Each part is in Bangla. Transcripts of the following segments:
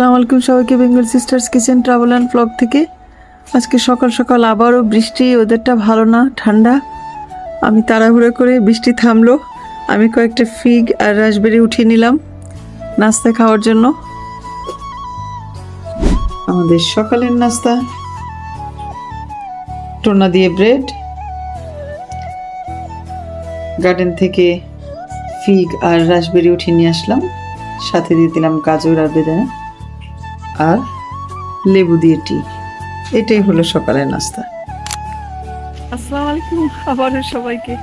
আসসালামু আলাইকুম সবাইকে, Bengal sisters kitchen travel and blog থেকে। আজকে সকাল সকাল আবারও বৃষ্টি ওদেরটা ভালো না, ঠান্ডা। আমি তাড়াহুড়ো করে বৃষ্টি থামলো। আমি কয়েকটা ফিগ আর রাসবেরি উঠিয়ে নিলাম নাস্তা খাওয়ার জন্য। আমাদের সকালের নাস্তা। টোনা দিয়ে ব্রেড। গার্ডেন থেকে ফিগ আর রাসবেরি উঠিয়ে নিয়ে আসলাম। সাথে দিয়ে দিলাম গাজর আর বেদানা। আর লেবু দিয়ে টি। এটাই হলো সকালের নাস্তা। আসসালামু আলাইকুম আবারও সবাইকে।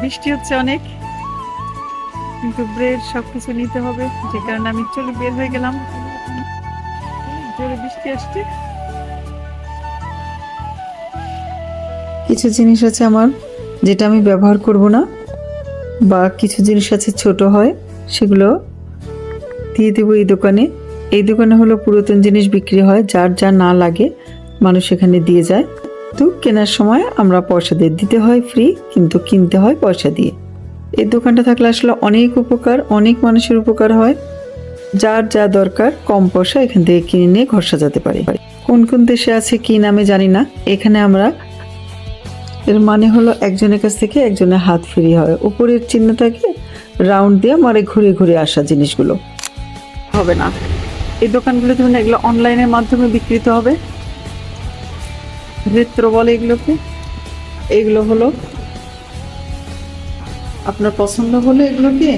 বৃষ্টি হচ্ছে অনেক কিন্তু ব্রেড সব কিছু নিতে হবে যে কারণে আমি চলে বের হয়ে গেলাম। জোরে বৃষ্টি আসছে। কিছু জিনিস আছে আমার যেটা আমি ব্যবহার করব না বা কিছু জিনিস আছে ছোট হয় সেগুলো দিয়ে দেবো এই দোকানে। এই দোকানে হলো পুরাতন জিনিস বিক্রি হয়, যার যা না লাগে মানুষ এখানে দিয়ে যায়। তো কেনার সময় আমরা পয়সা দিয়ে দিতে হয় ফ্রি কিন্তু কিনতে হয় পয়সা দিয়ে। এই দোকানটা থাকলে আসলে অনেক উপকার, অনেক মানুষের উপকার হয়। যার যা দরকার কম পয়সা এখান থেকে কিনে নিয়ে ঘর সাজাতে পারে। কোন কোন দেশে আছে কি নামে জানি না। এখানে আমরা, এর মানে হলো একজনের কাছ থেকে একজনের হাত ফ্রি হয়। উপরের চিহ্ন থাকে রাউন্ড দিয়ে মারে ঘুরে ঘুরে আসা জিনিসগুলো। হবে না। এই দোকানগুলো ধরুন এগুলো অনলাইনের মাধ্যমে বিক্রিত হবে। রেত্র বলে এগুলোকে। এগুলো হলো, আপনার পছন্দ হলো এগুলো কি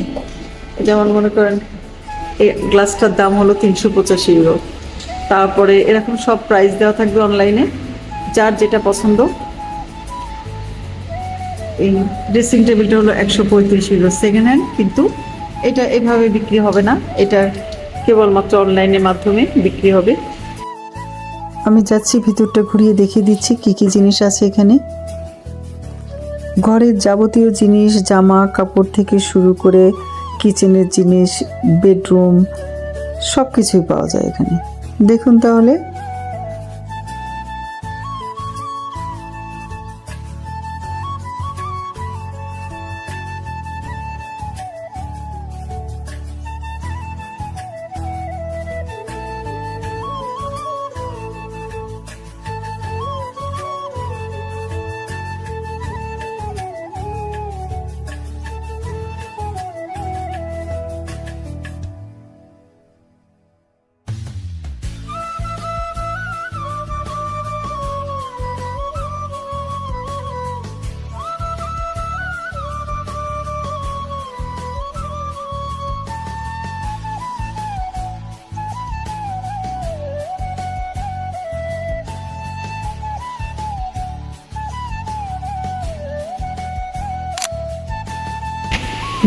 যেমন মনে করেন এই গ্লাসটার দাম হলো তিনশো পঁচাশি ইউরো তারপরে এরকম সব প্রাইস দেওয়া থাকবে অনলাইনে যার যেটা পছন্দ। এই ড্রেসিং টেবিলটা হলো একশো পঁয়ত্রিশ ইউরো সেকেন্ড হ্যান্ড কিন্তু এটা এভাবে বিক্রি হবে না। এটা কেবলমাত্র অনলাইনের মাধ্যমে বিক্রি হবে। আমি যাচ্ছি, ভিতরটা ঘুরিয়ে দেখিয়ে দিচ্ছি কি কি জিনিস আছে এখানে। ঘরের যাবতীয় জিনিস, জামা, কাপড় থেকে শুরু করে কিচেনের জিনিস, বেডরুম সব কিছুই পাওয়া যায় এখানে। দেখুন তাহলে।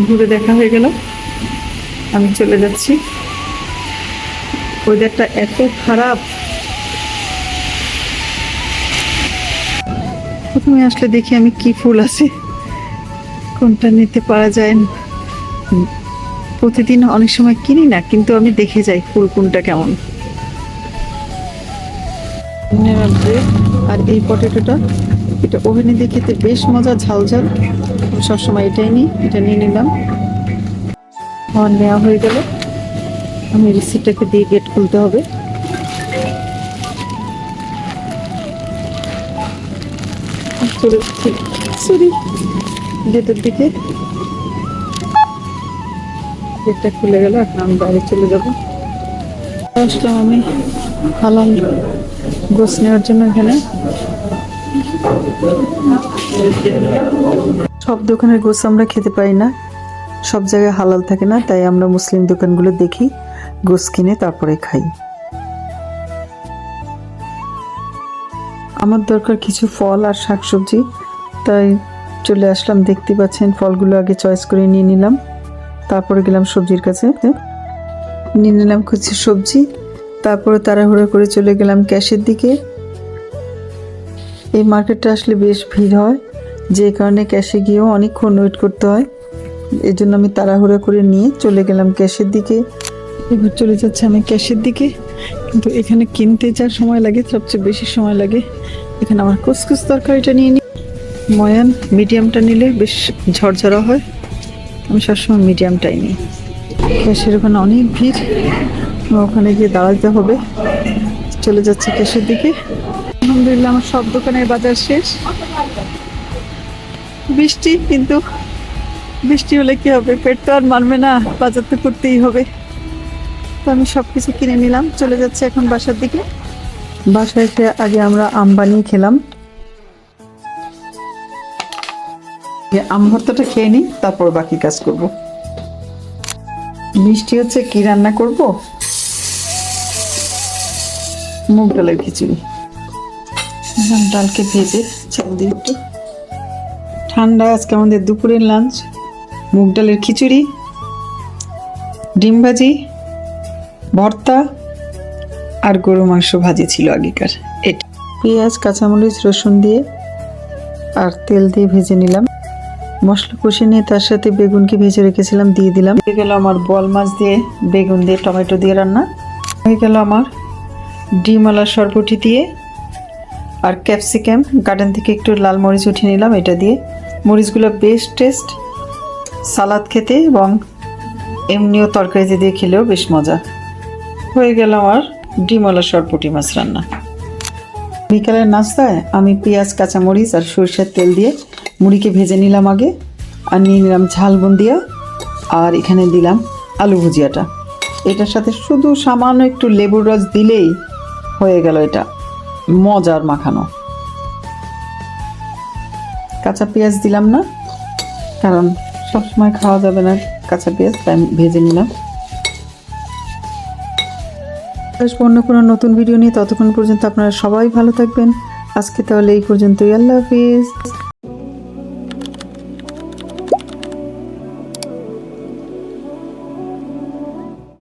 ঘুরে দেখা হয়ে গেল। আমি চলে যাচ্ছি। ওয়েদারটা এত খারাপ। প্রথমে আসলে দেখি আমি কি ফুল আছে। কোনটা নিতে পারা যায়। প্রতিদিন অনেক সময় কিনি না, কিন্তু আমি দেখে যাই ফুল কোনটা কেমন। আর এই পটেটোটা এটা ওভেনে দিয়ে খেতে বেশ মজা ঝাল ঝাল আমি সবসময় এটাই নিই, এটা নিয়ে নিলাম। আমার নেওয়া হয়ে গেল। আমি রিসিপ্টটাকে দিয়ে গেট খুলতে হবে। চলে গেটের দিকে। গেটটা খুলে গেল, এখন আমি বাইরে চলে যাব। আসলাম আমি হালাল গোস নেওয়ার জন্য এখানে। সব দোকানের গোস আমরা খেতে পারি না। সব জায়গায় হালাল থাকে না, তাই আমরা মুসলিম দোকানগুলো দেখি গোস কিনে তারপরে খাই। আমার দরকার কিছু ফল আর শাকসবজি, তাই চলে আসলাম, দেখতে পাচ্ছেন ফলগুলো আগে চয়েস করে নিয়ে নিলাম। তারপরে গেলাম সবজির কাছে। নিয়ে নিলাম কিছু সবজি, তারপরে তাড়াহুড়ো করে চলে গেলাম ক্যাশের দিকে। এই মার্কেটটা আসলে বেশ ভিড় হয়। যে কারণে ক্যাশে গিয়েও অনেকক্ষণ ওয়েট করতে হয়। এই জন্য আমি তাড়াহুড়ো করে নিয়ে চলে গেলাম ক্যাশের দিকে। এবার চলে যাচ্ছে আমি ক্যাশের দিকে। কিন্তু এখানে কিনতে যা সময় লাগে, সবচেয়ে বেশি সময় লাগে। এখানে আমার কুসকুস তরকারিটা নিয়ে নিই ময়ান, মিডিয়ামটা নিলে বেশ ঝরঝরা হয়। আমি সবসময় মিডিয়ামটাই নিই। ক্যাশের ওখানে অনেক ভিড়। ওখানে গিয়ে দাঁড়াতে হবে। চলে যাচ্ছে ক্যাশের দিকে। আলহামদুলিল্লাহ, আমার সব দোকানের বাজার শেষ। বৃষ্টি, কিন্তু বৃষ্টি হলে কি হবে? পেট তো আর মানবে না, বাজার তো করতেই হবে। তো আমি সব কিছু কিনে নিলাম, চলে যাচ্ছে এখন বাসার দিকে। বাসায় এসে আগে আমরা আম বানিয়ে খেলাম। আম ভর্তাটা খেয়ে নিই, তারপর বাকি কাজ করব। মিষ্টি হচ্ছে কি রান্না করব? মুগ ডালের খিচুড়ি। ডালকে ভেজে চাল দিয়ে একটু। ঠান্ডা, আজকে আমাদের দুপুরের লাঞ্চ মুগ ডালের খিচুড়ি, ডিম ভাজি, ভর্তা আর গরু মাংস ভাজি ছিল আগেকার। এটা। পেঁয়াজ, কাঁচামরিচ, রসুন দিয়ে আর তেল দিয়ে ভেজে নিলাম। মশলা কষে নিয়ে তার সাথে বেগুনকে ভেজে রেখেছিলাম, দিয়ে দিলাম। হয়ে গেল আমার বল মাছ দিয়ে বেগুন দিয়ে টমেটো দিয়ে রান্না। হয়ে গেল আমার ডিমওয়ালা সরবটি দিয়ে আর ক্যাপসিকাম গার্ডেন থেকে একটু লাল মরিচ উঠিয়ে নিলাম, এটা দিয়ে। মরিচগুলো বেশ টেস্ট সালাদ খেতে এবং এমনিও তরকারিতে দিয়ে খেলেও বেশ মজা। হয়ে গেল আমার ডিমলা সরপটি মাছ রান্না। বিকালের নাস্তায় আমি পেঁয়াজ, কাঁচামরিচ আর সরষের তেল দিয়ে মুড়িকে ভেজে নিলাম আগে, আর নিয়ে নিলাম ঝাল বুন্দিয়া, আর এখানে দিলাম আলু ভুজিয়াটা। এটার সাথে শুধু সামান্য একটু লেবুর রস দিলেই হয়ে গেল এটা। মজার মাখানো। কাঁচা পেঁয়াজ দিলাম না, কারণ সবসময় খাওয়া যাবে না কাঁচা পেঁয়াজ, তাই ভেজে নিলাম। আসব অন্য কোনো নতুন ভিডিও নিয়ে ততক্ষণ পর্যন্ত আপনারা সবাই ভালো থাকবেন। আজকে তাহলে এই পর্যন্তই, আল্লাহ হাফিজ।